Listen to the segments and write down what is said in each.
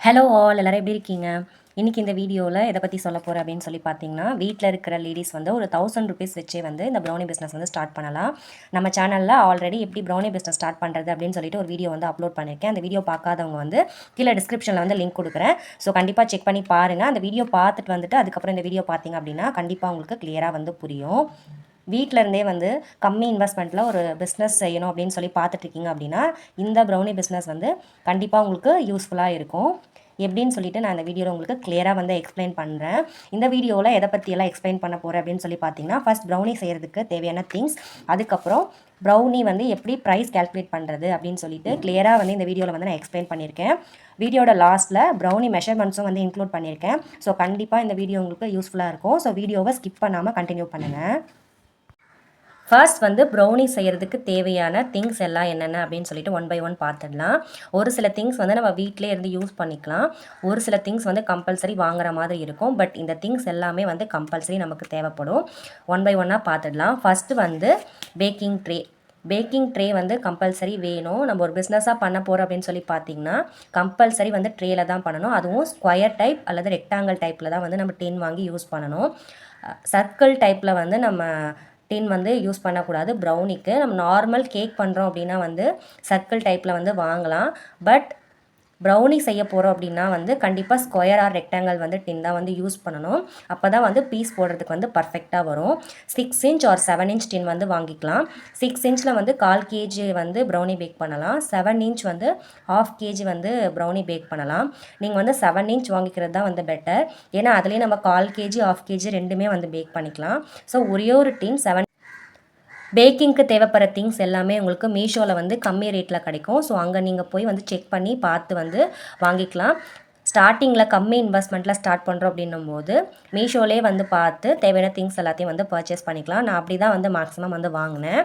Hello all எல்லோரும் எப்படி இருக்கீங்க? இன்றைக்கி இந்த வீடியோவில் எதை பற்றி சொல்ல போகிறேன் அப்படின்னு சொல்லி பார்த்தீங்கன்னா வீட்டில் இருக்கிற லேடிஸ் வந்து ஒரு தௌசண்ட் ருபீஸ் வச்சே வந்து இந்த ப்ரௌனி பிஸ்னஸ் வந்து ஸ்டார்ட் பண்ணலாம். நம்ம சேனலில் ஆல்ரெடி எப்படி ப்ரௌனி பிஸ்னஸ் ஸ்டார்ட் பண்ணுறது அப்படின்னு சொல்லிட்டு ஒரு வீடியோ வந்து அப்லோட் பண்ணியிருக்கேன் அந்த வீடியோ பார்க்காதவங்க வந்து கீழே டிஸ்கிரிப்ஷனில் வந்து லிங்க் கொடுக்குறேன். ஸோ கண்டிப்பாக செக் பண்ணி பாருங்கள் அந்த வீடியோ பார்த்துட்டு வந்துட்டு அதுக்கப்புறம் இந்த வீடியோ பார்த்தீங்க அப்படின்னா கண்டிப்பாக உங்களுக்கு கிளியராக வந்து புரியும். வீட்டில் இருந்தே வந்து கம்மி இன்வெஸ்ட்மெண்ட்டில் ஒரு பிஸ்னஸ் செய்யணும் அப்படின்னு சொல்லி பார்த்துட்ருக்கீங்க அப்படின்னா இந்த ப்ரௌனி பிஸ்னஸ் வந்து கண்டிப்பாக உங்களுக்கு யூஸ்ஃபுல்லாக இருக்கும். எப்படின்னு சொல்லிட்டு நான் இந்த வீடியோவில் உங்களுக்கு கிளியராக வந்து எக்ஸ்பிளைன் பண்ணுறேன் இந்த வீடியோவில் எதை பற்றியெல்லாம் எக்ஸ்பிளைன் பண்ண போகிறேன் அப்படின்னு சொல்லி பார்த்தீங்கன்னா ஃபஸ்ட் ப்ரௌனி செய்கிறதுக்கு தேவையான திங்ஸ் அதுக்கப்புறம் ப்ரௌனி வந்து எப்படி ப்ரைஸ் கால்குலேட் பண்ணுறது அப்படின்னு சொல்லிட்டு கிளியராக வந்து இந்த வீடியோவில் வந்து நான் எக்ஸ்பிளைன் பண்ணியிருக்கேன். வீடியோட லாஸ்ட்டில் ப்ரௌனி மெஷர்மெண்ட்ஸும் வந்து இன்க்ளூட் பண்ணியிருக்கேன். ஸோ கண்டிப்பாக இந்த வீடியோ உங்களுக்கு யூஸ்ஃபுல்லாக இருக்கும். ஸோ வீடியோவை ஸ்கிப் பண்ணாமல் கண்டினியூ பண்ணுங்கள் ஃபர்ஸ்ட் வந்து ப்ரௌனி செய்கிறதுக்கு தேவையான திங்ஸ் எல்லாம் என்னென்ன அப்படின்னு சொல்லிட்டு ஒன் பை ஒன் பார்த்துடலாம். ஒரு சில திங்ஸ் வந்து நம்ம வீட்டிலே இருந்து யூஸ் பண்ணிக்கலாம். ஒரு சில திங்ஸ் வந்து கம்பல்சரி வாங்குற மாதிரி இருக்கும். பட் இந்த திங்ஸ் எல்லாமே வந்து கம்பல்சரி நமக்கு தேவைப்படும். ஒன் பை ஒன்னாக பார்த்துடலாம். ஃபஸ்ட்டு வந்து பேக்கிங் ட்ரே பேக்கிங் ட்ரே வந்து கம்பல்சரி வேணும். நம்ம ஒரு பிஸ்னஸாக பண்ண போகிறோம் அப்படின்னு சொல்லி பார்த்தீங்கன்னா கம்பல்சரி வந்து ட்ரேயில் தான் பண்ணணும். அதுவும் ஸ்கொயர் டைப் அல்லது ரெக்டாங்கிள் டைப்பில் தான் வந்து நம்ம டென் வாங்கி யூஸ் பண்ணணும். சர்க்கிள் டைப்பில் வந்து நம்ம டின் வந்து யூஸ் பண்ணக்கூடாது. ப்ரௌனிக்கு நம்ம நார்மல் கேக் பண்ணுறோம் அப்படின்னா வந்து சர்க்கிள் டைப்பில் வந்து வாங்கலாம். பட் ப்ரௌனி செய்ய போகிறோம் அப்படின்னா வந்து கண்டிப்பாக ஸ்கொயர் ஆர் ரெக்டாங்கல் வந்து டின் தான் வந்து யூஸ் பண்ணணும். அப்போ தான் வந்து பீஸ் போடுறதுக்கு வந்து பர்ஃபெக்டாக வரும். Six inch or seven inch tin வந்து வாங்கிக்கலாம். சிக்ஸ் இன்ச்சில் வந்து கால் கேஜி வந்து ப்ரௌனி பேக் பண்ணலாம். செவன் இன்ச் வந்து ஆஃப் கேஜி வந்து ப்ரௌனி பேக் பண்ணலாம். நீங்கள் வந்து செவன் இன்ச் வாங்கிக்கிறது தான் வந்து பெட்டர் ஏன்னா அதுலேயே நம்ம கால் கேஜி ஆஃப் கேஜி ரெண்டுமே வந்து பேக் பண்ணிக்கலாம். ஸோ ஒரே ஒரு டின் செவன் பேக்கிங்க்கு தேவைப்படுற திங்ஸ் எல்லாமே உங்களுக்கு மீஷோவில் வந்து கம்மி ரேட்டில் கிடைக்கும். ஸோ அங்கே நீங்கள் போய் வந்து செக் பண்ணி பார்த்து வந்து வாங்கிக்கலாம். ஸ்டார்டிங்கில் கம்மி இன்வெஸ்ட்மெண்ட்டில் ஸ்டார்ட் பண்ணுறோம் அப்படின்னும் போது மீஷோலே வந்து பார்த்து தேவையான திங்ஸ் எல்லாத்தையும் வந்து பர்ச்சேஸ் பண்ணிக்கலாம். நான் அப்படி தான் வந்து மேக்ஸிமம் வந்து வாங்கினேன்.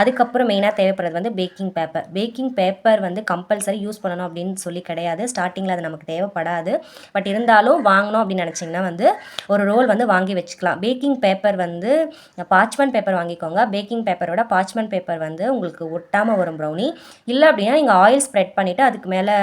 அதுக்கப்புறம் மெயினாக தேவைப்படுறது வந்து பேக்கிங் பேப்பர் பேக்கிங் பேப்பர் வந்து கம்பல்சரி யூஸ் பண்ணணும் அப்படின்னு சொல்லி கிடையாது. ஸ்டார்டிங்கில் அது நமக்கு தேவைப்படாது. பட் இருந்தாலும் வாங்கணும் அப்படின்னு நினச்சிங்கன்னா வந்து ஒரு ரோல் வந்து வாங்கி வச்சுக்கலாம். பேக்கிங் பேப்பர் வந்து பாச்மன் பேப்பர் வாங்கிக்கோங்க. பேக்கிங் பேப்பரோட பாச்மன் பேப்பர் வந்து உங்களுக்கு ஒட்டாமல் வரும் ப்ரௌனி இல்லை அப்படின்னா நீங்கள் ஆயில் ஸ்ப்ரெட் பண்ணிவிட்டு அதுக்கு மேலே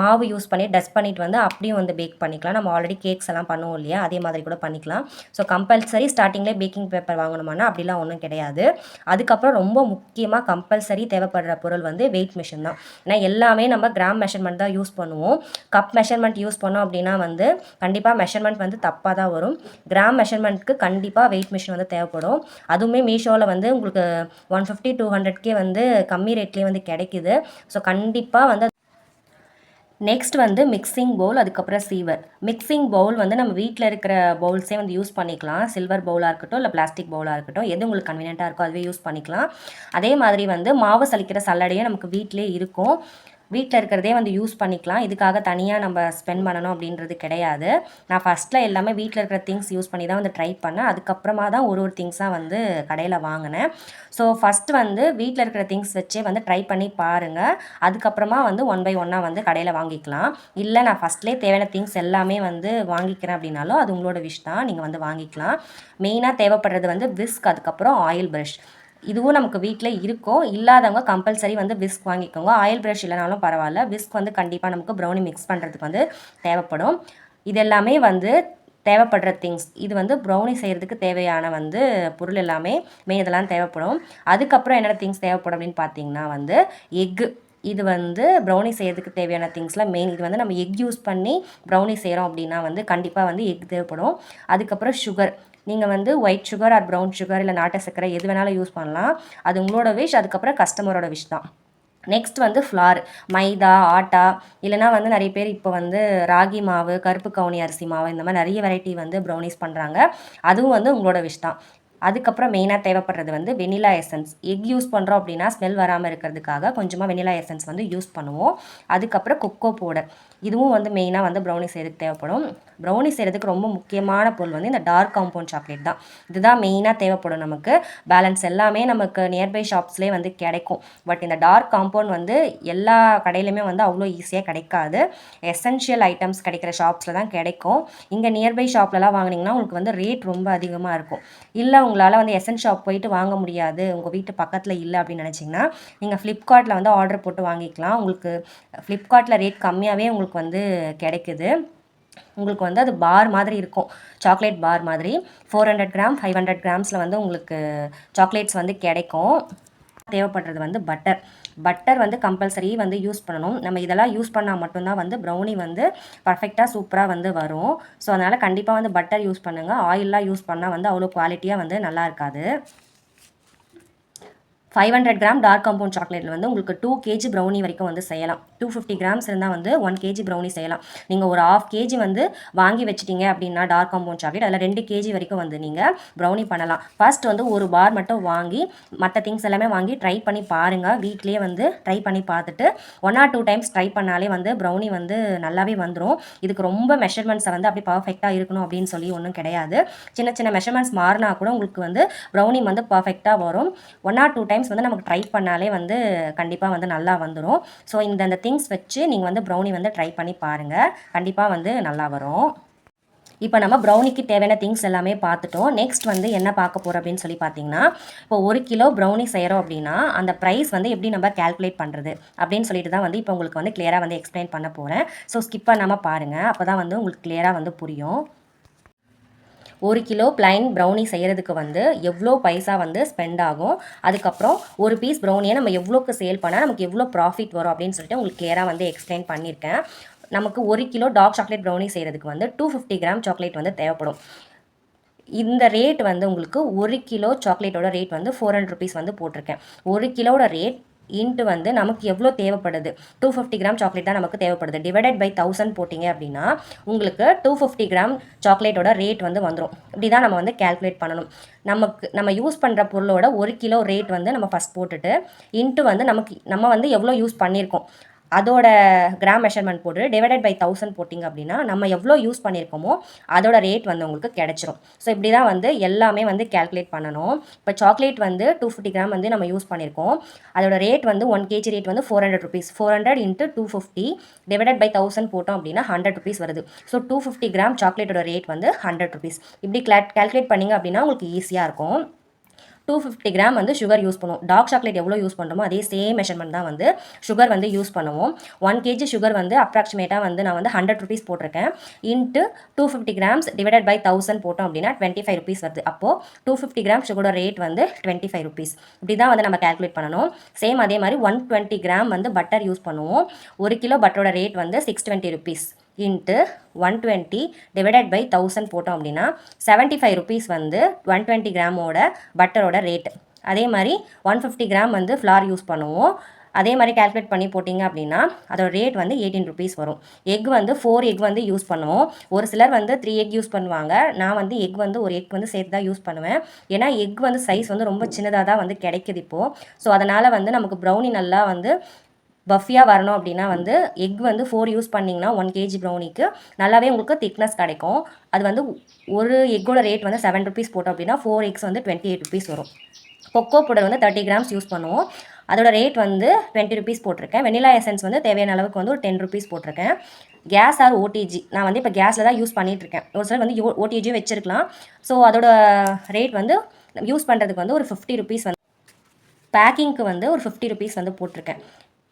மாவு யூஸ் பண்ணி டஸ்ட் பண்ணிவிட்டு வந்து அப்படியும் வந்து பேக் பண்ணிக்கலாம். நம்ம ஆல்ரெடி கேக்ஸ் எல்லாம் பண்ணுவோம் இல்லையா? அதே மாதிரி கூட பண்ணிக்கலாம். ஸோ கம்பல்சரி ஸ்டார்டிங்லேயே பேக்கிங் பேப்பர் வாங்கணுமானா அப்படிலாம் ஒன்றும் கிடையாது. அதுக்கப்புறம் ரொம்ப ரொம்ப முக்கியமாக கம்பல்சரி தேவைப்படுற பொருள் வந்து வெயிட் மிஷின் தான். ஏன்னா எல்லாமே நம்ம கிராம் மெஷர்மெண்ட் தான் யூஸ் பண்ணுவோம். கப் மெஷர்மெண்ட் யூஸ் பண்ணோம் அப்படின்னா வந்து கண்டிப்பாக மெஷர்மெண்ட் வந்து தப்பாக தான் வரும். கிராம் மெஷர்மெண்ட்க்கு கண்டிப்பாக வெயிட் மிஷின் வந்து தேவைப்படும். அதுவுமே மீஷோவில் வந்து உங்களுக்கு ஒன் ஃபிஃப்டி டூ ஹண்ட்ரட்கே வந்து கம்மி ரேட்லேயே வந்து கிடைக்குது. ஸோ கண்டிப்பாக வந்து நெக்ஸ்ட் வந்து மிக்சிங் பவுல் அதுக்கப்புறம் சீவர் மிக்சிங் பவுல் வந்து நம்ம வீட்டில் இருக்கிற பவுல்ஸே வந்து யூஸ் பண்ணிக்கலாம். சில்வர் பவுலாக இருக்கட்டும் இல்லை பிளாஸ்டிக் பவுலாக இருக்கட்டும் எது உங்களுக்கு கன்வீனியண்ட்டாக இருக்கோ அதுவே யூஸ் பண்ணிக்கலாம். அதே மாதிரி வந்து மாவு சலிக்கிற சல்லடையே நமக்கு வீட்டிலே இருக்கும். வீட்டில் இருக்கிறதே வந்து யூஸ் பண்ணிக்கலாம். இதுக்காக தனியாக நம்ம ஸ்பெண்ட் பண்ணணும் அப்படின்றது கிடையாது. நான் ஃபஸ்ட்டில் எல்லாமே வீட்டில் இருக்கிற திங்ஸ் யூஸ் பண்ணி தான் வந்து ட்ரை பண்ணேன். அதுக்கப்புறமா தான் ஒரு ஒரு திங்ஸாக வந்து கடையில் வாங்கினேன். ஸோ ஃபஸ்ட்டு வந்து வீட்டில் இருக்கிற திங்ஸ் வச்சே வந்து ட்ரை பண்ணி பாருங்கள் அதுக்கப்புறமா வந்து ஒன் பை ஒன்னாக வந்து கடையில் வாங்கிக்கலாம். இல்லை நான் ஃபஸ்ட்லேயே தேவையான திங்ஸ் எல்லாமே வந்து வாங்கிக்கிறேன் அப்படின்னாலும் அது உங்களோட விஷ் தான். நீங்கள் வந்து வாங்கிக்கலாம். மெயினாக தேவைப்படுறது வந்து விஸ்க் அதுக்கப்புறம் ஆயில் ப்ரஷ் இதுவும் நமக்கு வீட்டில் இருக்கும். இல்லாதவங்க கம்பல்சரி வந்து விஸ்க் வாங்கிக்கோங்க. ஆயில் ப்ரஷ் இல்லைனாலும் பரவாயில்ல. விஸ்க் வந்து கண்டிப்பாக நமக்கு ப்ரௌனி மிக்ஸ் பண்ணுறதுக்கு வந்து தேவைப்படும். இது எல்லாமே வந்து தேவைப்படுற திங்ஸ் இது வந்து ப்ரௌனி செய்கிறதுக்கு தேவையான வந்து பொருள் எல்லாமே மெயின் இதெல்லாம் தேவைப்படும். அதுக்கப்புறம் என்னென்ன திங்ஸ் தேவைப்படும் அப்படின்னு பார்த்தீங்கன்னா வந்து எக்கு இது வந்து ப்ரௌனி செய்கிறதுக்கு தேவையான திங்ஸில் மெயின் இது வந்து நம்ம எக் யூஸ் பண்ணி ப்ரௌனி செய்கிறோம் அப்படின்னா வந்து கண்டிப்பாக வந்து எக் தேவைப்படும். அதுக்கப்புறம் சுகர் நீங்கள் வந்து white sugar or brown sugar இல்லை நாட்டு சர்க்கரை எது வேணாலும் யூஸ் பண்ணலாம். அது உங்களோட விஷ் அதுக்கப்புறம் கஸ்டமரோட விஷ் தான். நெக்ஸ்ட் வந்து ஃப்ளார் மைதா ஆட்டா இல்லைனா வந்து நிறைய பேர் இப்போ வந்து ராகி மாவு கருப்பு கவுனி அரிசி மாவு இந்த மாதிரி நிறைய வெரைட்டி வந்து ப்ரௌனிஸ் பண்ணுறாங்க அதுவும் வந்து உங்களோட விஷ் தான். அதுக்கப்புறம் மெயினாக தேவைப்படுறது வந்து வெனிலா எசன்ஸ் எக் யூஸ் பண்ணுறோம் அப்படின்னா ஸ்மெல் வராமல் இருக்கிறதுக்காக கொஞ்சமாக வெனிலா எசன்ஸ் வந்து யூஸ் பண்ணுவோம். அதுக்கப்புறம் கொக்கோ பவுடர் இதுவும் வந்து மெயினாக வந்து ப்ரௌனி செய்கிறதுக்கு தேவைப்படும். ப்ரௌனி செய்கிறதுக்கு ரொம்ப முக்கியமான பொருள் வந்து இந்த டார்க் காம்பவுண்ட் சாக்லேட் தான். இதுதான் மெயினாக தேவைப்படும் நமக்கு. பேலன்ஸ் எல்லாமே நமக்கு நியர்பை ஷாப்ஸ்லேயே வந்து கிடைக்கும். பட் இந்த டார்க் காம்பவுண்ட் வந்து எல்லா கடையிலுமே வந்து அவ்வளோ ஈஸியாக கிடைக்காது. எசென்ஷியல் ஐட்டம்ஸ் கிடைக்கிற ஷாப்ஸில் தான் கிடைக்கும். இங்கே நியர்பை ஷாப்லலாம் வாங்கினீங்கன்னா உங்களுக்கு வந்து ரேட் ரொம்ப அதிகமாக இருக்கும். இல்லை உங்களால் வந்து எசன் ஷாப் போயிட்டு வாங்க முடியாது. உங்கள் வீட்டு பக்கத்தில் இல்லை அப்படின்னு நினச்சிங்கன்னா நீங்கள் ஃப்ளிப்கார்ட்டில் வந்து ஆர்டர் போட்டு வாங்கிக்கலாம். உங்களுக்கு ஃப்ளிப்கார்ட்டில் ரேட் கம்மியாகவே உங்களுக்கு வந்து கிடைக்குது. உங்களுக்கு வந்து அது பார் மாதிரி இருக்கும். சாக்லேட் பார் மாதிரி. Four hundred gram five hundred கிராம்ஸில் வந்து உங்களுக்கு சாக்லேட்ஸ் வந்து கிடைக்கும். தேவைப்படுறது வந்து பட்டர் பட்டர் வந்து கம்பல்சரி வந்து யூஸ் பண்ணணும். நம்ம இதெல்லாம் யூஸ் பண்ணால் மட்டும்தான் வந்து ப்ரௌனி வந்து பர்ஃபெக்டாக சூப்பராக வந்து வரும். ஸோ அதனால் கண்டிப்பாக வந்து பட்டர் யூஸ் பண்ணுங்கள் ஆயிலெலாம் யூஸ் பண்ணால் வந்து அவ்வளோ குவாலிட்டியாக வந்து நல்லா இருக்காது. Five hundred gram dark compound சாக்லேட்டில் வந்து உங்களுக்கு டூ கேஜி ப்ரௌனி வரைக்கும் வந்து செய்யலாம். டூ ஃபிஃப்டி கிராம்ஸ் இருந்தால் வந்து ஒன் கேஜி ப்ரௌனி செய்யலாம். நீங்கள் ஒரு ஆஃப் கேஜி வந்து வாங்கி வச்சிட்டீங்க அப்படின்னா டார்க் காம்பவுண்ட் சாக்லேட் அதில் ரெண்டு கேஜி வரைக்கும் வந்து நீங்கள் ப்ரௌனி பண்ணலாம். ஃபர்ஸ்ட் வந்து ஒரு பார் மட்டும் வாங்கி மற்ற திங்ஸ் எல்லாமே வாங்கி ட்ரை பண்ணி பாருங்கள் வீட்லேயே வந்து ட்ரை பண்ணி பார்த்துட்டு one or two times try பண்ணாலே வந்து ப்ரௌனி வந்து நல்லாவே வந்துடும் இதுக்கு ரொம்ப மெஷர்மெண்ட்ஸை வந்து அப்படி பர்ஃபெக்டாக இருக்கணும் அப்படின்னு சொல்லி ஒன்றும் கிடையாது. சின்ன சின்ன மெஷர்மெண்ட்ஸ் மாறினா கூட உங்களுக்கு வந்து ப்ரௌனி வந்து பர்ஃபெக்டாக வரும். ஒன் ஆர் டூ டைம்ஸ் வந்து நமக்கு ட்ரை பண்ணாலே வந்து கண்டிப்பாக வந்து நல்லா வந்துடும் ஸோ இந்த இந்த திங்ஸ் வச்சு நீங்கள் வந்து ப்ரௌனி வந்து ட்ரை பண்ணி பாருங்கள் கண்டிப்பாக வந்து நல்லா வரும். இப்போ நம்ம ப்ரௌனிக்கு தேவையான திங்ஸ் எல்லாமே பார்த்துட்டோம். நெக்ஸ்ட் வந்து என்ன பார்க்க போகிறோம் அப்படின்னு சொல்லி பார்த்தீங்கன்னா இப்போ ஒரு கிலோ ப்ரௌனி செய்கிறோம் அப்படின்னா அந்த ப்ரைஸ் வந்து எப்படி நம்ம கால்குலேட் பண்ணுறது அப்படின்னு சொல்லிட்டு தான் வந்து இப்போ உங்களுக்கு வந்து கிளியராக வந்து எக்ஸ்பிளைன் பண்ண போகிறேன் ஸோ ஸ்கிப் பண்ணாமல் பாருங்கள் அப்போ தான் வந்து உங்களுக்கு கிளியராக வந்து புரியும். ஒரு கிலோ பிளைன் ப்ரௌனி செய்கிறதுக்கு வந்து எவ்வளோ பைசா வந்து ஸ்பெண்ட் ஆகும்? அதுக்கப்புறம் ஒரு பீஸ் ப்ரௌனியை நம்ம எவ்வளோக்கு சேல் பண்ணால் நமக்கு எவ்வளோ ப்ராஃபிட் வரும் அப்படின்னு சொல்லிட்டு உங்களுக்கு கேராக வந்து எக்ஸ்பிளைன் பண்ணியிருக்கேன். நமக்கு ஒரு கிலோ டார்க் சாக்லேட் ப்ரௌனி செய்கிறதுக்கு வந்து டூ ஃபிஃப்டி கிராம் சாக்லேட் வந்து தேவைப்படும். இந்த ரேட் வந்து உங்களுக்கு ஒரு கிலோ சாக்லேட்டோட ரேட் வந்து ஃபோர் ஹண்ட்ரட் ருபீஸ் வந்து போட்டிருக்கேன். ஒரு கிலோட ரேட் இன்ட்டு வந்து நமக்கு எவ்வளோ தேவைப்படுது? டூ ஃபிஃப்டி கிராம் சாக்லேட் தான் நமக்கு தேவைப்படுது. டிவைடட் பை தௌசண்ட் போட்டிங்க அப்படின்னா உங்களுக்கு டூ ஃபிஃப்டி கிராம் சாக்லேட்டோட ரேட் வந்து வந்துடும் இப்படி தான் நம்ம வந்து கேல்குலேட் பண்ணணும். நமக்கு நம்ம யூஸ் பண்ணுற பொருளோட ஒரு கிலோ ரேட் வந்து நம்ம ஃபஸ்ட் போட்டுட்டு இன்ட்டு வந்து நமக்கு நம்ம வந்து எவ்வளோ யூஸ் பண்ணியிருக்கோம்? அதோட கிராம் மெஷர்மெண்ட் போட்டு டிவைடட் பை தௌசண்ட் போட்டிங்க அப்படின்னா நம்ம எவ்வளோ யூஸ் பண்ணியிருக்கோமோ அதோட ரேட் வந்து உங்களுக்கு கிடச்சிரும். ஸோ இப்படி தான் வந்து எல்லாமே வந்து கேல்குலேட் பண்ணணும். இப்போ சாக்லேட் வந்து டூ ஃபிஃப்டி கிராம் வந்து நம்ம யூஸ் பண்ணியிருக்கோம். அதோட ரேட் வந்து ஒன் கேஜி ரேட் வந்து four hundred rupees four hundred into two fifty divided by thousand போட்டோம் அப்படின்னா ஹண்ட்ரட் ருபீஸ் வருது. ஸோ டூ ஃபிஃப்டி கிராம் சாக்லேட்டோட ரேட் வந்து ஹண்ட்ரட் ருபீஸ் இப்படி கேல்குலேட் பண்ணிங்க அப்படின்னா உங்களுக்கு ஈஸியாக இருக்கும். டூ ஃபிஃப்டி கிராம் வந்து சுகர் யூஸ் பண்ணுவோம். டார்க் சாக்லேட் எவ்வளோ யூஸ் பண்ணுறோமோ அதே சேம் மெஷர்மெண்ட் தான் வந்து சுகர் வந்து யூஸ் பண்ணுவோம். ஒன் கேஜி சுகர் வந்து அப்ராக்சிமேட்டாக வந்து நான் வந்து ஹண்ட்ரட் ருபீஸ் போட்டிருக்கேன். Into two fifty grams divided by thousand போட்டோம் அப்படின்னா டுவெண்ட்டி ஃபைவ் ருபீஸ் வருது. அப்போது டூ ஃபிஃப்டி கிராம் சுகரோட ரேட் வந்து டுவெண்ட்டி ஃபைவ் ருபீஸ் இப்படி தான் வந்து நம்ம கேல்குலேட் பண்ணணும். சேம் அதே மாதிரி ஒன் டுவெண்ட்டி கிராம் வந்து பட்டர் யூஸ் பண்ணுவோம். ஒரு கிலோ பட்டரோட ரேட் வந்து six twenty rupees into one twenty divided by thousand போட்டோம் அப்படின்னா செவன்ட்டி ஃபைவ் ருபீஸ் வந்து ஒன் டுவெண்ட்டி கிராமோட பட்டரோட ரேட் அதே மாதிரி ஒன் ஃபிஃப்டி கிராம் வந்து ஃப்ளார் யூஸ் பண்ணுவோம். அதே மாதிரி கால்குலேட் பண்ணி போட்டிங்க அப்படின்னா அதோட ரேட் வந்து எயிட்டீன் ருபீஸ் வரும். எக் வந்து ஃபோர் எக் வந்து யூஸ் பண்ணுவோம். ஒரு சிலர் வந்து த்ரீ எக் யூஸ் பண்ணுவாங்க. நான் வந்து எக் வந்து ஒரு எக் வந்து சேர்த்து தான் யூஸ் பண்ணுவேன். ஏன்னா எக் வந்து சைஸ் வந்து ரொம்ப சின்னதாக தான் வந்து கிடைக்குது இப்போது ஸோ அதனால் வந்து நமக்கு ப்ரௌனி நல்லா வந்து பஃபியாக வரணும் அப்படின்னா வந்து எக் வந்து ஃபோர் யூஸ் பண்ணிங்கன்னா ஒன் கேஜி ப்ரௌனிக்கு நல்லாவே உங்களுக்கு திக்னஸ் கிடைக்கும். அது வந்து ஒரு எக்கோட ரேட் வந்து செவன் ருபீஸ் போட்டோம் அப்படின்னா ஃபோர் எக்ஸ் வந்து டுவெண்ட்டி எயிட் ருபீஸ் வரும். கொக்கோ பவுடர் வந்து தேர்ட்டி கிராம்ஸ் யூஸ் பண்ணுவோம். அதோட ரேட் வந்து டுவெண்ட்டி ருபீஸ் போட்டிருக்கேன். வெனிலா எசன்ஸ் வந்து தேவையான அளவுக்கு வந்து ஒரு டென் ருபீஸ் போட்டிருக்கேன். கேஸ் ஆர் ஓடிஜி நான் வந்து இப்போ கேஸில் தான் யூஸ் பண்ணிகிட்டு இருக்கேன் ஒரு சிலர் வந்து ஓடிஜியும் வச்சிருக்கலாம். ஸோ அதோட ரேட் வந்து யூஸ் பண்ணுறதுக்கு வந்து ஒரு ஃபிஃப்டி ருபீஸ் வந்து பேக்கிங்க்கு வந்து ஒரு ஃபிஃப்டி ருபீஸ் வந்து போட்டிருக்கேன்.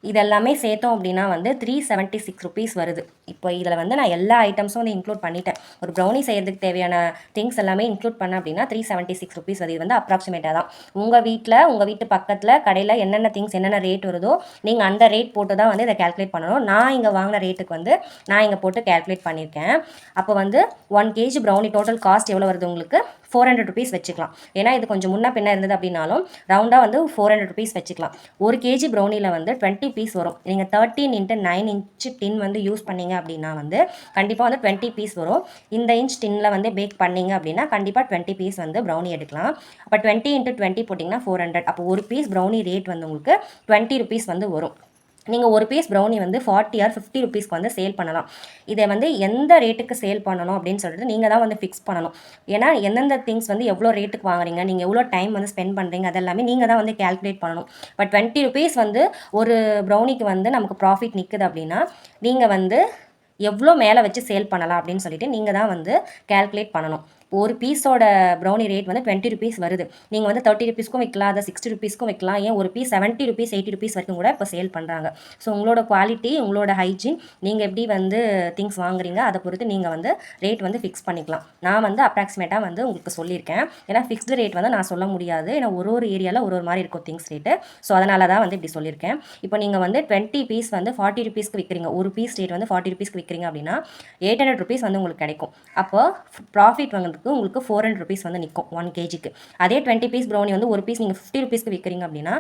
இதெல்லாமே சேர்த்தோம் அப்படின்னா வந்து த்ரீ செவன்ட்டி சிக்ஸ் ருபீஸ் வருது. இப்போ இதில் வந்து நான் எல்லா ஐட்டம்ஸும் வந்து இன்க்ளூட் பண்ணிட்டேன். ஒரு ப்ரௌனி செய்யறதுக்கு தேவையான திங்ஸ் எல்லாமே இன்க்ளூட் பண்ண அப்படின்னா த்ரீ செவன்ட்டி சிக்ஸ் ருபீஸ் வருது. இது வந்து அப்ராக்சிமேட்டாக தான். உங்கள் வீட்டில் உங்கள் வீட்டு பக்கத்தில் கடையில் என்னென்ன திங்ஸ் என்னென்ன ரேட் வருதோ நீங்கள் அந்த ரேட் போட்டு தான் வந்து இதை கேல்குலேட் பண்ணணும். நான் இங்கே வாங்கின ரேட்டுக்கு வந்து நான் இங்கே போட்டு கேல்குலேட் பண்ணியிருக்கேன். அப்போ வந்து one KG brownie total cost எவ்வளோ வருது உங்களுக்கு? ஃபோர் ஹண்ட்ரட் ருபீஸ் வச்சுக்கலாம். ஏன்னா இது கொஞ்சம் முன்னே பின்ன இருந்தது அப்படின்னாலும் ரவுண்டாக வந்து ஃபோர் ஹண்ட்ரட் ருபீஸ் வச்சுக்கலாம். ஒரு கேஜி ப்ரௌனியில் வந்து டுவெண்ட்டி பீஸ் வரும். நீங்கள் thirteen into nine inch tin வந்து யூஸ் பண்ணீங்க அப்படின்னா வந்து கண்டிப்பாக வந்து டுவெண்ட்டி பீஸ் வரும். இந்த இன்ச் டின்னில் வந்து பேக் பண்ணீங்க அப்படின்னா கண்டிப்பாக டுவெண்ட்டி பீஸ் வந்து ப்ரௌனி எடுக்கலாம். அப்போ டுவெண்ட்டி இன்ட்டு டுவெண்ட்டி போட்டிங்கன்னா ஃபோர் ஹண்ட்ரட் அப்போ ஒரு பீஸ் ப்ரௌனி ரேட் வந்து உங்களுக்கு டுவெண்ட்டி ருபீஸ் வந்து வரும். நீங்கள் ஒரு பீஸ் ப்ரௌனி வந்து ஃபார்ட்டி ஆர் ஃபிஃப்டி ருபீஸ்க்கு வந்து சேல் பண்ணலாம். இதை வந்து எந்த ரேட்டுக்கு சேல் பண்ணணும் அப்படின்னு சொல்லிட்டு நீங்கள் தான் வந்து ஃபிக்ஸ் பண்ணணும். ஏன்னா எந்தெந்த திங்ஸ் வந்து எவ்வளோ ரேட்டுக்கு வாங்குறீங்க நீங்கள் எவ்வளோ டைம் வந்து ஸ்பெண்ட் பண்ணுறீங்க அதெல்லாமே நீங்கள் தான் வந்து கேல்குலேட் பண்ணணும். பட் டுவெண்ட்டி ருபீஸ் வந்து ஒரு ப்ரௌனிக்கு வந்து நமக்கு ப்ராஃபிட் நிற்குது அப்படின்னா நீங்கள் வந்து எவ்வளோ மேலே வச்சு சேல் பண்ணலாம் அப்படின்னு சொல்லிட்டு நீங்கள் தான் வந்து கேல்குலேட் பண்ணணும். ஒரு பீஸோட ப்ரௌனி ரேட் வந்து டுவெண்ட்டி ருபீஸ் வருது. நீங்கள் வந்து தேர்ட்டி ருபீஸ்க்கும் விற்கலாம் அதை சிக்ஸ்டி ருபீஸ்க்கும் விற்கலாம் ஏன் ஒரு piece seventy rupees eighty rupees வரைக்கும் கூட இப்போ சேல் பண்ணுறாங்க ஸோ உங்களோட குவாலிட்டி உங்களோட ஹைஜீன் நீங்கள் எப்படி வந்து திங்ஸ் வாங்குறீங்க அதை பொறுத்து நீங்கள் வந்து ரேட் வந்து ஃபிக்ஸ் பண்ணிக்கலாம். நான் வந்து அப்ராக்சிமேட்டாக வந்து உங்களுக்கு சொல்லியிருக்கேன். ஏன்னா ஃபிக்ஸ்டு ரேட் வந்து நான் சொல்ல முடியாது. ஏன்னா ஒரு ஒரு ஏரியாவில் ஒரு ஒரு மாதிரி இருக்கும் திங்ஸ் ரேட்டு ஸோ அதனால தான் வந்து இப்படி சொல்லியிருக்கேன். இப்போ நீங்கள் வந்து டுவெண்ட்டி பீஸ் வந்து ஃபார்ட்டி ருபீஸ்க்கு விற்கிறீங்க ஒரு பீஸ் ரேட் வந்து ஃபார்ட்டி ருபீஸ்க்கு விற்கிறீங்க அப்படின்னா எயிட் ஹண்ட்ரட் ருபீஸ் வந்து உங்களுக்கு கிடைக்கும். அப்போ ப்ராஃபிட் இருக்குது உங்களுக்கு ஃபோர் ஹண்ட்ரட் ருபீஸ் வந்து நிற்கும் ஒன் கேஜிக்கு அதே டுவெண்ட்டி பீஸ் ப்ரௌனி வந்து ஒரு பீஸ் நீங்கள் ஃபிஃப்டி ருபீஸ்க்கு விற்கிறீங்க அப்படின்னா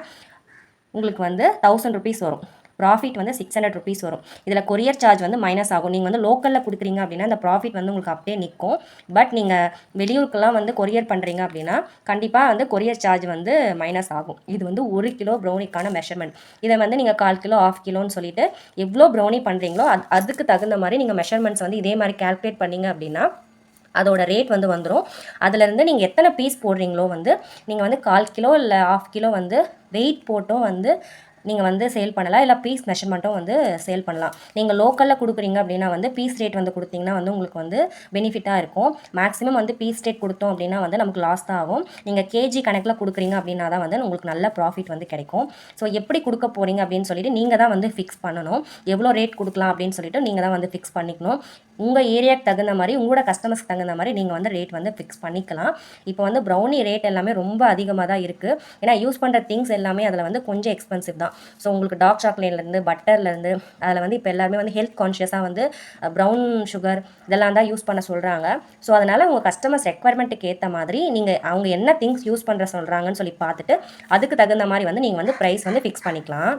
உங்களுக்கு வந்து தௌசண்ட் ருபீஸ் வரும். ப்ராஃபிட் வந்து சிக்ஸ் ஹண்ட்ரட் ருபீஸ் வரும். இதில் கொரியர் சார்ஜ் வந்து மைனஸ் ஆகும். நீங்கள் வந்து லோக்கலில் கொடுக்குறீங்க அப்படின்னா அந்த ப்ராஃபிட் வந்து உங்களுக்கு அப்படியே நிற்கும் பட் நீங்கள் வெளியூருக்கெல்லாம் வந்து கொரியர் பண்ணுறீங்க அப்படின்னா கண்டிப்பாக வந்து கொரியர் சார்ஜ் வந்து மைனஸ் ஆகும். இது வந்து ஒரு கிலோ ப்ரௌனிக்கான மெஷர்மெண்ட் இதை வந்து நீங்கள் கால் கிலோ ஆஃப் கிலோன்னு சொல்லிட்டு எவ்வளோ ப்ரௌனி பண்ணுறீங்களோ அது அதுக்கு தகுந்த மாதிரி நீங்கள் மெஷர்மெண்ட்ஸ் வந்து இதே மாதிரி கால்குலேட் பண்ணீங்க அப்படின்னா அதோட ரேட் வந்து வந்துடும் அதுலேருந்து நீங்கள் எத்தனை பீஸ் போடுறீங்களோ வந்து நீங்கள் வந்து கால் கிலோ இல்லை ஆஃப் கிலோ வந்து வெயிட் போட்டும் வந்து நீங்கள் வந்து சேல் பண்ணலாம். இல்லை பீஸ் மெஷர்மெண்ட்டும் வந்து சேல் பண்ணலாம். நீங்கள் லோக்கலில் கொடுக்குறீங்க அப்படின்னா வந்து பீஸ் ரேட் வந்து கொடுத்தீங்கன்னா வந்து உங்களுக்கு வந்து பெனிஃபிட்டாக இருக்கும். மேக்ஸிமம் வந்து பீஸ் ரேட் கொடுத்தோம் அப்படின்னா வந்து நமக்கு லாஸ் தான் ஆகும். நீங்கள் கேஜி கணக்கில் கொடுக்குறீங்க அப்படின்னா தான் வந்து உங்களுக்கு நல்ல ப்ராஃபிட் வந்து கிடைக்கும். ஸோ எப்படி கொடுக்க போகிறீங்க அப்படின்னு சொல்லிட்டு நீங்கள் தான் வந்து ஃபிக்ஸ் பண்ணணும். எவ்வளோ ரேட் கொடுக்கலாம் அப்படின்னு சொல்லிட்டு நீங்கள் தான் வந்து ஃபிக்ஸ் பண்ணிக்கணும். உங்கள் ஏரியாவுக்கு தகுந்த மாதிரி உங்களோட கஸ்டமர்ஸ்க்கு தகுந்த மாதிரி நீங்கள் வந்து ரேட் வந்து ஃபிக்ஸ் பண்ணிக்கலாம். இப்போ வந்து ப்ரௌனி ரேட் எல்லாமே ரொம்ப அதிகமாக தான் இருக்குது ஏன்னா யூஸ் பண்ணுற திங்ஸ் எல்லாமே அதில் வந்து கொஞ்சம் எக்ஸ்பென்சிவ் தான். ஸோ உங்களுக்கு டார்க் சாக்லேட்லேருந்து பட்டர்லேருந்து அதில் வந்து இப்போ எல்லாருமே வந்து ஹெல்த் கான்ஷியஸாக வந்து ப்ரௌன் சுகர் இதெல்லாம் தான் யூஸ் பண்ண சொல்கிறாங்க ஸோ அதனால் உங்கள் கஸ்டமர்ஸ் ரெக்குவயர்மெண்ட்டுக்கு ஏற்ற மாதிரி நீங்கள் அவங்க என்ன திங்ஸ் யூஸ் பண்ணுற சொல்கிறாங்கன்னு சொல்லி பார்த்துட்டு அதுக்கு தகுந்த மாதிரி வந்து நீங்கள் வந்து ப்ரைஸ் வந்து ஃபிக்ஸ் பண்ணிக்கலாம்.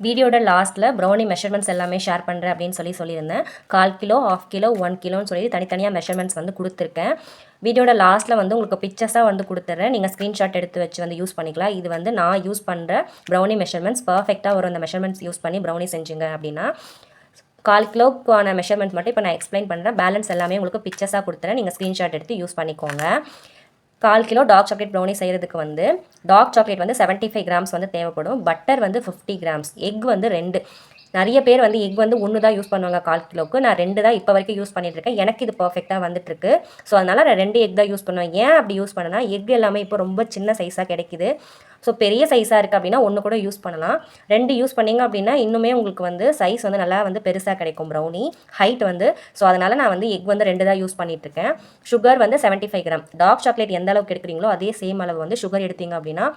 வீடியோட லாஸ்ட்டில் ப்ரௌனி மெஷர்மெண்ட்ஸ் எல்லாமே ஷேர் பண்ணுறேன் அப்படின்னு சொல்லி சொல்லியிருந்தேன். கால் கிலோ ஆஃப் கிலோ ஒன் கிலோன்னு சொல்லி தனித்தனியாக மெஷர்மெண்ட்ஸ் வந்து கொடுத்துருக்கேன். வீடியோட லாஸ்ட்டில் வந்து உங்களுக்கு பிக்சர்ஸாக வந்து கொடுத்துட்றேன் நீங்கள் ஸ்க்ரீன்ஷாட் எடுத்து வச்சு வந்து யூஸ் பண்ணிக்கலாம். இது வந்து நான் யூஸ் பண்ணுற ப்ரௌனி மெஷர்மெண்ட்ஸ் பர்ஃபெக்டாக வரும் அந்த மெஷர்மெண்ட்ஸ் யூஸ் பண்ணி ப்ரௌனி செஞ்சுங்க அப்படின்னா. கால் கிலோக்கான மெஷர்மெண்ட் மட்டும் இப்போ நான் எக்ஸ்பிளைன் பண்ணுறேன் பேலன்ஸ் எல்லாமே உங்களுக்கு பிக்சர்ஸாக கொடுத்துறேன். நீங்கள் ஸ்க்ரீன்ஷாட் எடுத்து யூஸ் பண்ணிக்கோங்க. கால் கிலோ டார்க் சாக்லேட் ப்ரௌனி செய்கிறதுக்கு வந்து டார்க் சாக்லேட் வந்து செவன்ட்டி ஃபைவ் கிராம்ஸ் வந்து தேவைப்படும். பட்டர் வந்து ஃபிஃப்டி கிராம்ஸ் எக் வந்து ரெண்டு. நிறைய பேர் வந்து எக் வந்து ஒன்று தான் யூஸ் பண்ணுவாங்க கால் கிலோவுக்கு. நான் ரெண்டு தான் இப்போ வரைக்கும் யூஸ் பண்ணிட்டு இருக்கேன் எனக்கு இது பர்ஃபெக்டாக வந்துட்டுருக்கு. ஸோ அதனால் நான் ரெண்டு எக் தான் யூஸ் பண்ணுவேன். ஏன் அப்படி யூஸ் பண்ணேன்னா எக் எல்லாமே இப்போ ரொம்ப சின்ன சைஸாக கிடைக்குது. ஸோ பெரிய சைஸாக இருக்குது அப்படின்னா ஒன்று கூட யூஸ் பண்ணலாம். ரெண்டு யூஸ் பண்ணிங்க அப்படின்னா இன்னுமே உங்களுக்கு வந்து சைஸ் வந்து நல்லா வந்து பெருசாக கிடைக்கும். ப்ரௌனி ஹைட் வந்து. ஸோ அதனால் நான் வந்து எக் வந்து ரெண்டு தான் யூஸ் பண்ணிகிட்ருக்கேன் சுகர் வந்து seventy five gram dark chocolate எந்த அளவுக்கு எடுக்கிறீங்களோ அதே சேம் அளவு வந்து சுகர் எடுத்தீங்க அப்படின்னா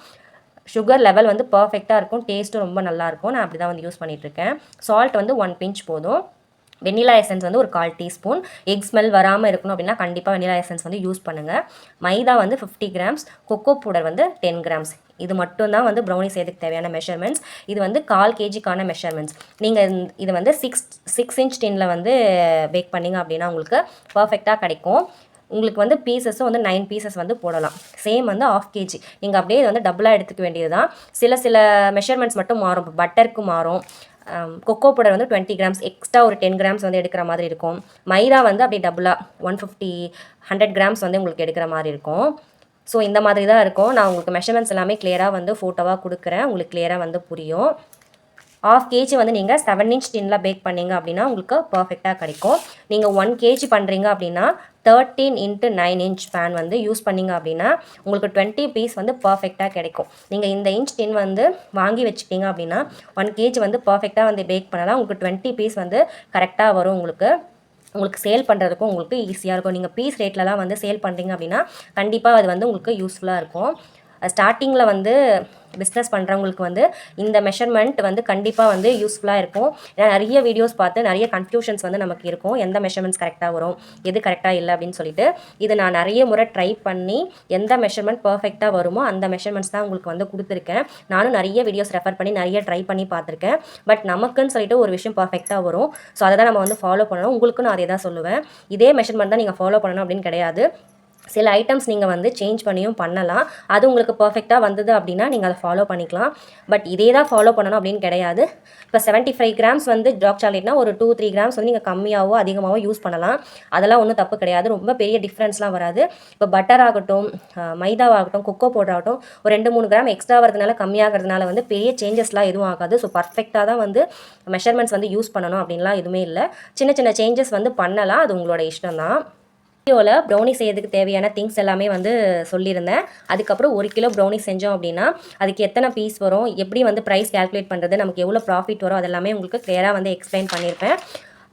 சுகர் லெவல் வந்து பர்ஃபெக்டாக இருக்கும். டேஸ்ட்டும் ரொம்ப நல்லாயிருக்கும் நான் அப்படி தான் வந்து யூஸ் பண்ணிகிட்ருக்கேன் சால்ட் வந்து ஒன் பிஞ்ச் போதும். வெனிலா எசன்ஸ் வந்து ஒரு கால் டீஸ்பூன். எக் ஸ்மெல் வராமல் இருக்கணும் அப்படின்னா கண்டிப்பாக வெனிலா எசன்ஸ் வந்து யூஸ் பண்ணுங்கள் மைதா வந்து ஃபிஃப்டி கிராம்ஸ் கொக்கோ பவுடர் வந்து டென் கிராம்ஸ் இது மட்டும்தான் வந்து ப்ரௌனி செய்யறதுக்கு தேவையான மெஷர்மெண்ட்ஸ் இது வந்து கால் கேஜிக்கான மெஷர்மெண்ட்ஸ் நீங்கள் இது வந்து சிக்ஸ் சிக்ஸ் இன்ச் டின்னில் வந்து பேக் பண்ணிங்க அப்படின்னா உங்களுக்கு பர்ஃபெக்டாக கிடைக்கும். உங்களுக்கு வந்து பீசஸும் வந்து நைன் பீசஸ் வந்து போடலாம். சேம் வந்து ஆஃப் கேஜி நீங்கள் அப்படியே இது வந்து டபுளாக எடுத்துக்க வேண்டியது தான் சில சில மெஷர்மெண்ட்ஸ் மட்டும் மாறும். இப்போ பட்டருக்கு மாறும். கொக்கோ பவுடர் வந்து டுவெண்ட்டி கிராம்ஸ் எக்ஸ்ட்ரா ஒரு டென் கிராம்ஸ் வந்து எடுக்கிற மாதிரி இருக்கும். மைதா வந்து அப்படியே டபுளாக ஒன் ஃபிஃப்டி ஹண்ட்ரட் கிராம்ஸ் வந்து உங்களுக்கு எடுக்கிற மாதிரி இருக்கும். ஸோ இந்த மாதிரி தான் இருக்கும். நான் உங்களுக்கு மெஷர்மெண்ட்ஸ் எல்லாமே கிளியராக வந்து ஃபோட்டோவாக கொடுக்குறேன். உங்களுக்கு கிளியராக வந்து புரியும். ஆஃப் கேஜி வந்து நீங்கள் செவன் இன்ச் டின்னில் பேக் பண்ணீங்க அப்படின்னா உங்களுக்கு பர்ஃபெக்டாக கிடைக்கும். நீங்கள் ஒன் கேஜி பண்ணுறீங்க அப்படின்னா thirteen into nine inch pan வந்து யூஸ் பண்ணிங்க அப்படின்னா உங்களுக்கு டுவெண்ட்டி பீஸ் வந்து பர்ஃபெக்டாக கிடைக்கும். நீங்கள் இந்த இன்ச் டின் வந்து வாங்கி வச்சுக்கிட்டீங்க அப்படின்னா ஒன் கேஜி வந்து பர்ஃபெக்டாக வந்து பேக் பண்ணலாம். உங்களுக்கு டுவெண்ட்டி பீஸ் வந்து கரெக்டாக வரும். உங்களுக்கு உங்களுக்கு சேல் பண்ணுறதுக்கும் உங்களுக்கு ஈஸியாக இருக்கும். நீங்கள் பீஸ் ரேட்லலாம் வந்து சேல் பண்ணுறீங்க அப்படின்னா கண்டிப்பாக அது வந்து உங்களுக்கு யூஸ்ஃபுல்லாக இருக்கும். ஸ்டார்டிங்கில் வந்து பிஸ்னஸ் பண்ணுறவங்களுக்கு வந்து இந்த மெஷர்மெண்ட் வந்து கண்டிப்பாக வந்து யூஸ்ஃபுல்லாக இருக்கும். ஏன்னா நிறைய வீடியோஸ் பார்த்து நிறைய கன்ஃபியூஷன்ஸ் வந்து நமக்கு இருக்கும். எந்த மெஷர்மெண்ட்ஸ் கரெக்டாக வரும்? எது கரெக்டாக இல்லை? அப்படின்னு சொல்லிட்டு இது நான் நிறைய முறை ட்ரை பண்ணி எந்த மெஷர்மெண்ட் பர்ஃபெக்டாக வருமோ அந்த மெஷர்மெண்ட்ஸ் தான் உங்களுக்கு வந்து கொடுத்துருக்கேன். நானும் நிறைய வீடியோஸ் ரெஃபர் பண்ணி நிறைய ட்ரை பண்ணி பார்த்துருக்கேன். பட் நமக்குன்னு சொல்லிட்டு ஒரு விஷயம் பர்ஃபெக்டாக வரும். ஸோ அதை தான் நம்ம வந்து ஃபாலோ பண்ணணும். உங்களுக்கும் நான் அதே தான் சொல்லுவேன். இதே மெஷர்மெண்ட் தான் நீங்கள் ஃபாலோ பண்ணணும் அப்படின்னு கிடையாது. சில ஐட்டம்ஸ் நீங்கள் வந்து சேஞ்ச் பண்ணியும் பண்ணலாம். அது உங்களுக்கு பர்ஃபெக்டாக வந்தது அப்படின்னா நீங்கள் அதை ஃபாலோ பண்ணிக்கலாம். பட் இதே தான் ஃபாலோ பண்ணணும் அப்படின்னு கிடையாது. இப்போ செவன்ட்டி ஃபைவ் கிராம்ஸ் வந்து டாக் சாக்லேட்னா ஒரு டூ த்ரீ கிராம்ஸ் வந்து நீங்கள் கம்மியாகவோ அதிகமாகவோ யூஸ் பண்ணலாம். அதெல்லாம் ஒன்றும் தப்பு கிடையாது. ரொம்ப பெரிய டிஃப்ரென்ஸ்லாம் வராது. இப்போ பட்டர் ஆகட்டும் மைதாவாகட்டும் கொக்கோ பவுடர் ஆகட்டும் ஒரு ரெண்டு மூணு கிராம் எக்ஸ்ட்ரா வரதுனால கம்மியாகிறதுனால வந்து பெரிய சேஞ்சஸ்லாம் எதுவும் ஆகாது. ஸோ பர்ஃபெக்டாக தான் வந்து மெஷர்மெண்ட்ஸ் வந்து யூஸ் பண்ணணும் அப்படின்லாம் எதுவுமே இல்லை. சின்ன சின்ன சேஞ்சஸ் வந்து பண்ணலாம். அது உங்களோட இஷ்டம் தான் வீடியோவில் ப்ரௌனி செய்யறதுக்கு தேவையான திங்ஸ் எல்லாமே வந்து சொல்லியிருந்தேன். அதுக்கப்புறம் ஒரு கிலோ ப்ரௌனி செஞ்சோம் அப்படின்னா அதுக்கு எத்தனை பீஸ் வரும் எப்படி வந்து ப்ரைஸ் கால்குலேட் பண்ணுறது நமக்கு எவ்வளோ ப்ராஃபிட் வரும் அதெல்லாமே உங்களுக்கு கிளியராக வந்து எக்ஸ்பிளைன் பண்ணியிருப்பேன்.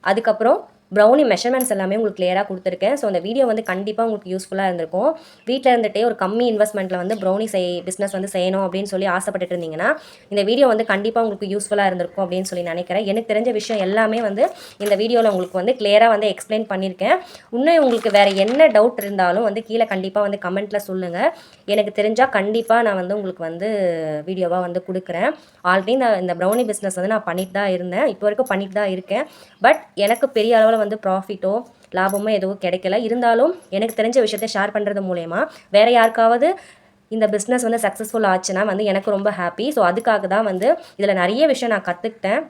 அதுக்கப்புறம் ப்ரௌனி மெஷர்மெண்ட்ஸ் எல்லாமே உங்களுக்கு கிளியராக கொடுத்துருக்கேன். ஸோ அந்த வீடியோ வந்து கண்டிப்பாக உங்களுக்கு யூஸ்ஃபுல்லாக இருந்திருக்கும். வீட்டில் இருந்துகிட்டே ஒரு கம்மி இன்வெஸ்ட்மெண்ட்டில் வந்து ப்ரௌனி செய் பிஸ்னஸ் வந்து செய்யணும் அப்படின்னு சொல்லி ஆசைப்பட்டு இருந்தீங்கன்னா இந்த வீடியோ வந்து கண்டிப்பாக உங்களுக்கு யூஸ்ஃபுல்லாக இருந்திருக்கும் அப்படின்னு சொல்லி நினைக்கிறேன். எனக்கு தெரிஞ்ச விஷயம் எல்லாமே வந்து இந்த வீடியோவில் உங்களுக்கு வந்து கிளியராக வந்து எக்ஸ்பிளைன் பண்ணியிருக்கேன். இன்னும் உங்களுக்கு வேறு என்ன டவுட் இருந்தாலும் வந்து கீழே கண்டிப்பாக வந்து கமெண்ட்டில் சொல்லுங்கள் எனக்கு தெரிஞ்சால் கண்டிப்பாக நான் வந்து உங்களுக்கு வந்து வீடியோவாக வந்து கொடுக்குறேன். ஆல்ரெடி இந்த இந்த ப்ரௌனி பிஸ்னஸ் வந்து நான் பண்ணிட்டு தான் இருந்தேன். இப்போ வரைக்கும் பண்ணிட்டு தான் இருக்கேன். பட் எனக்கு பெரிய அளவில் வந்து ப்ராஃபிட்டோ லாபமோ எதுவும் கிடைக்கல. இருந்தாலும் எனக்கு தெரிஞ்ச விஷயத்தை ஷேர் பண்ணுறது மூலயமா வேறு யாருக்காவது இந்த பிஸ்னஸ் வந்து சக்ஸஸ்ஃபுல் ஆச்சுன்னா வந்து எனக்கு ரொம்ப ஹாப்பி ஸோ அதுக்காக தான் வந்து இதில் நிறைய விஷயம் நான் கற்றுக்கிட்டேன்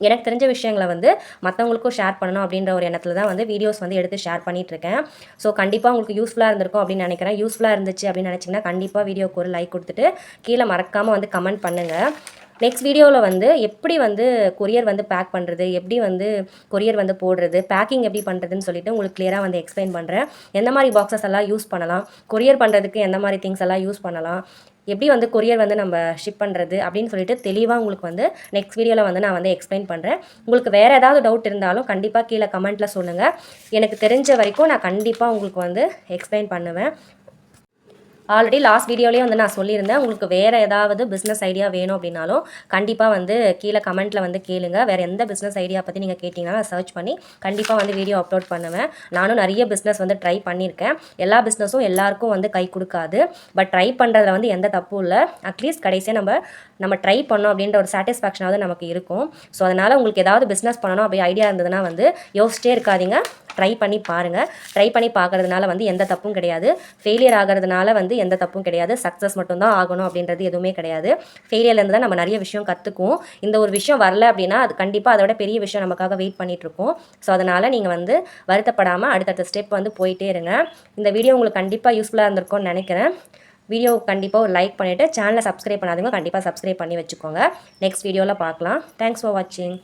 எனக்கு தெரிஞ்ச விஷயங்களை வந்து மற்றவங்களுக்கும் ஷேர் பண்ணணும் அப்படின்ற ஒரு எண்ணத்தில் தான் வந்து வீடியோஸ் வந்து எடுத்து ஷேர் பண்ணிகிட்ருக்கேன் இருக்கேன். ஸோ கண்டிப்பாக உங்களுக்கு யூஸ்ஃபுல்லாக இருந்திருக்கும் அப்படின்னு நினைக்கிறேன். யூஸ்ஃபுல்லாக இருந்துச்சு அப்படின்னு நினச்சிங்கன்னா கண்டிப்பாக வீடியோக்கு ஒரு லைக் கொடுத்துட்டு கீழே மறக்காமல் வந்து கமெண்ட் பண்ணுங்கள் நெக்ஸ்ட் வீடியோவில் வந்து எப்படி வந்து கொரியர் வந்து பேக் பண்ணுறது எப்படி வந்து கொரியர் வந்து போடுறது பேக்கிங் எப்படி பண்ணுறதுன்னு சொல்லிட்டு உங்களுக்கு கிளியராக வந்து எக்ஸ்பிளைன் பண்ணுறேன் எந்த மாதிரி பாக்ஸஸ் எல்லாம் யூஸ் பண்ணலாம் கொரியர் பண்ணுறதுக்கு எந்த மாதிரி திங்ஸ் எல்லாம் யூஸ் பண்ணலாம் எப்படி வந்து கொரியர் வந்து நம்ம ஷிப் பண்ணுறது அப்படின்னு சொல்லிட்டு தெளிவாக உங்களுக்கு வந்து நெக்ஸ்ட் வீடியோவில் வந்து நான் வந்து எக்ஸ்பிளைன் பண்ணுறேன் உங்களுக்கு வேறு ஏதாவது டவுட் இருந்தாலும் கண்டிப்பாக கீழே கமெண்ட்டில் சொல்லுங்கள் எனக்கு தெரிஞ்ச வரைக்கும் நான் கண்டிப்பாக உங்களுக்கு வந்து எக்ஸ்பிளைன் பண்ணுவேன். ஆல்ரெடி லாஸ்ட் வீடியோலேயே வந்து நான் சொல்லியிருந்தேன். உங்களுக்கு வேறு ஏதாவது பிஸ்னஸ் ஐடியா வேணும் அப்படின்னாலும் கண்டிப்பாக வந்து கீழே கமெண்ட்டில் வந்து கேளுங்க. வேறு எந்த பிஸ்னஸ் ஐடியா பற்றி நீங்கள் கேட்டிங்கன்னா நான் சர்ச் பண்ணி கண்டிப்பாக வந்து வீடியோ அப்லோட் பண்ணுவேன். நானும் நிறைய பிஸ்னஸ் வந்து ட்ரை பண்ணியிருக்கேன். எல்லா பிஸ்னஸும் எல்லாருக்கும் வந்து கை கொடுக்காது. பட் ட்ரை பண்ணுறதுல வந்து எந்த தப்பும் இல்லை. அட்லீஸ்ட் கடைசியாக நம்ம நம்ம ட்ரை பண்ணோம் அப்படின்ற ஒரு சாட்டிஸ்ஃபேக்ஷனாவது நமக்கு இருக்கும். ஸோ அதனால் உங்களுக்கு ஏதாவது பிஸ்னஸ் பண்ணணும் அப்படி ஐடியா இருந்ததுன்னா வந்து யோசிச்சிட்டே இருக்காதீங்க. ட்ரை பண்ணி பாருங்கள் ட்ரை பண்ணி பார்க்கறதுனால வந்து எந்த தப்பும் கிடையாது. ஃபெயிலியர் ஆகிறதுனால வந்து எந்த தப்பும் கிடையாது. சக்ஸஸ் மட்டும்தான் ஆகணும் அப்படின்றது எதுவுமே கிடையாது. ஃபெயிலியர்லேருந்து தான் நம்ம நிறைய விஷயம் கற்றுக்குவோம் இந்த ஒரு விஷயம் வரல அப்படின்னா அது கண்டிப்பாக அதை விட பெரிய விஷயம் நமக்காக வெயிட் பண்ணிகிட்ருக்கோம் ஸோ அதனால் நீங்கள் வந்து வருத்தப்படாமல் அடுத்தடுத்த ஸ்டெப் வந்து போயிட்டே இருங்க. இந்த வீடியோ உங்களுக்கு கண்டிப்பாக யூஸ்ஃபுல்லாக இருந்திருக்கும்னு நினைக்கிறேன். வீடியோ கண்டிப்பாக ஒரு லைக் பண்ணிவிட்டு சேனலை சப்ஸ்கிரைப் பண்ணாதவங்க கண்டிப்பாக சப்ஸ்கிரைப் பண்ணி வச்சுக்கோங்க. நெக்ஸ்ட் வீடியோவில் பார்க்கலாம். தேங்க்ஸ் ஃபார் வாட்சிங்